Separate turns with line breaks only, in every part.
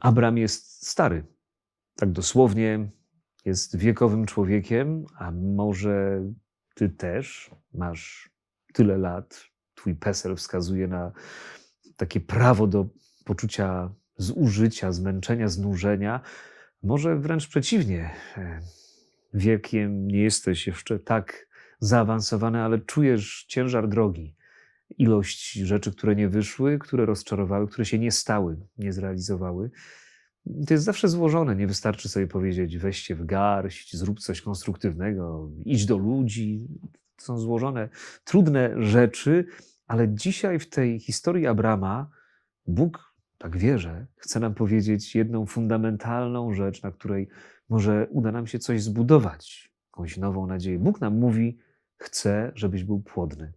Abram jest stary. Tak dosłownie jest wiekowym człowiekiem, a może ty też masz tyle lat, twój PESEL wskazuje na takie prawo do poczucia zużycia, zmęczenia, znużenia. Może wręcz przeciwnie. e, Wiekiem nie jesteś jeszcze tak zaawansowany, ale czujesz ciężar drogi. Ilość rzeczy, które nie wyszły, które rozczarowały, które się nie stały, nie zrealizowały. To jest zawsze złożone. Nie wystarczy sobie powiedzieć, weź się w garść, zrób coś konstruktywnego, idź do ludzi. To są złożone, trudne rzeczy, ale dzisiaj w tej historii Abrama Bóg, tak wierzę, chce nam powiedzieć jedną fundamentalną rzecz, na której może uda nam się coś zbudować, jakąś nową nadzieję. Bóg nam mówi, chce, żebyś był płodny.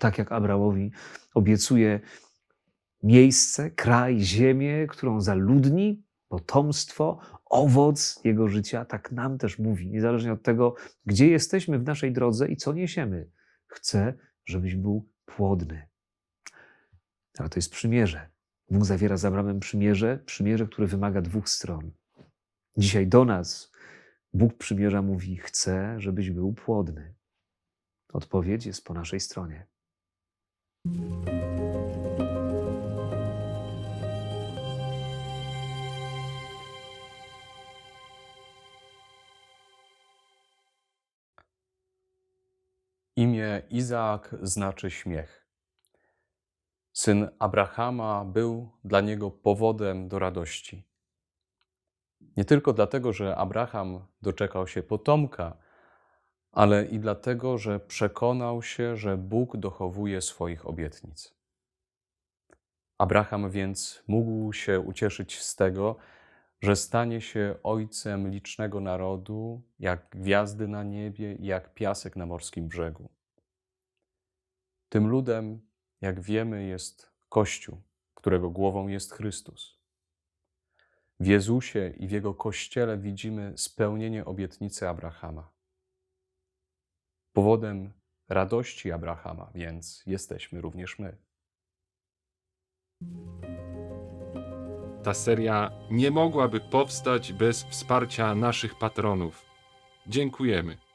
Tak jak Abramowi obiecuje miejsce, kraj, ziemię, którą zaludni, potomstwo, owoc jego życia, tak nam też mówi, niezależnie od tego, gdzie jesteśmy w naszej drodze i co niesiemy. Chce, żebyś był płodny. Ale to jest przymierze. Bóg zawiera z Abramem przymierze, przymierze, które wymaga dwóch stron. Dzisiaj do nas Bóg przymierza mówi: Chcę, żebyś był płodny. Odpowiedź jest po naszej stronie.
Imię Izaak znaczy śmiech. Syn Abrahama był dla niego powodem do radości. Nie tylko dlatego, że Abraham doczekał się potomka, ale i dlatego, że przekonał się, że Bóg dochowuje swoich obietnic. Abraham więc mógł się ucieszyć z tego, że stanie się ojcem licznego narodu, jak gwiazdy na niebie jak piasek na morskim brzegu. Tym ludem, jak wiemy, jest Kościół, którego głową jest Chrystus. W Jezusie i w Jego Kościele widzimy spełnienie obietnicy Abrahama. Powodem radości Abrahama więc jesteśmy również my.
Ta seria nie mogłaby powstać bez wsparcia naszych patronów. Dziękujemy.